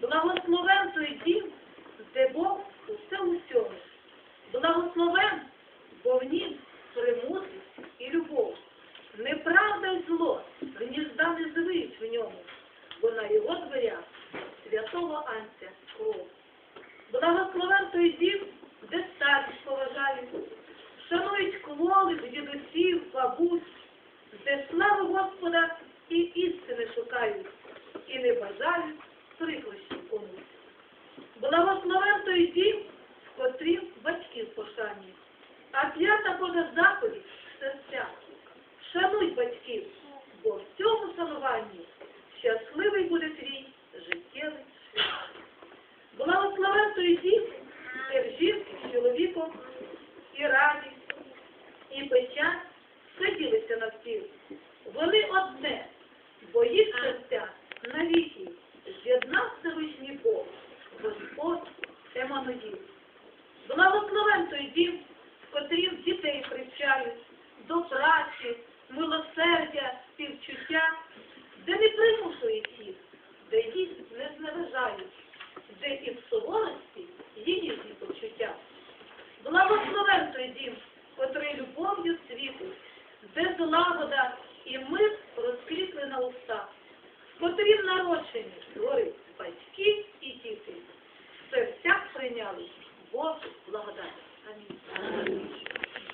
Благословен той дім, де Бог усе у всьому. Благословен, бо в нім премудрість і любов. Неправда й зло гнізда не звиють в ньому, бо на його дверях святого Анця кров. Благословен той дім, де старість поважають, шанують клолик, дідусів, бабусь, де славу Господа і істини шукають, і не бажають прикрощів комусь. Благословен той дім, в котрім батьків пошані, а Божа заповідь в серцях. Шануй батьків, бо в цьому шануванні щасливий буде твій життєвий шлях. Благословен той дім, де в жінки з чоловіком і радість, і печаль сиділися на. Вони одне, бо їх серця навіки з'єднав Всевишній Бог, Господь Еммануїл. Благословен той дім, в котрім привчають до праці, милосердя, співчуття, де не примушують їх, де їх не зневажають, де і в суворості є їхні почуття. Благословен той дім, котрий любов'ю світить, де злагода і мир розквітли на устах, в народжені горить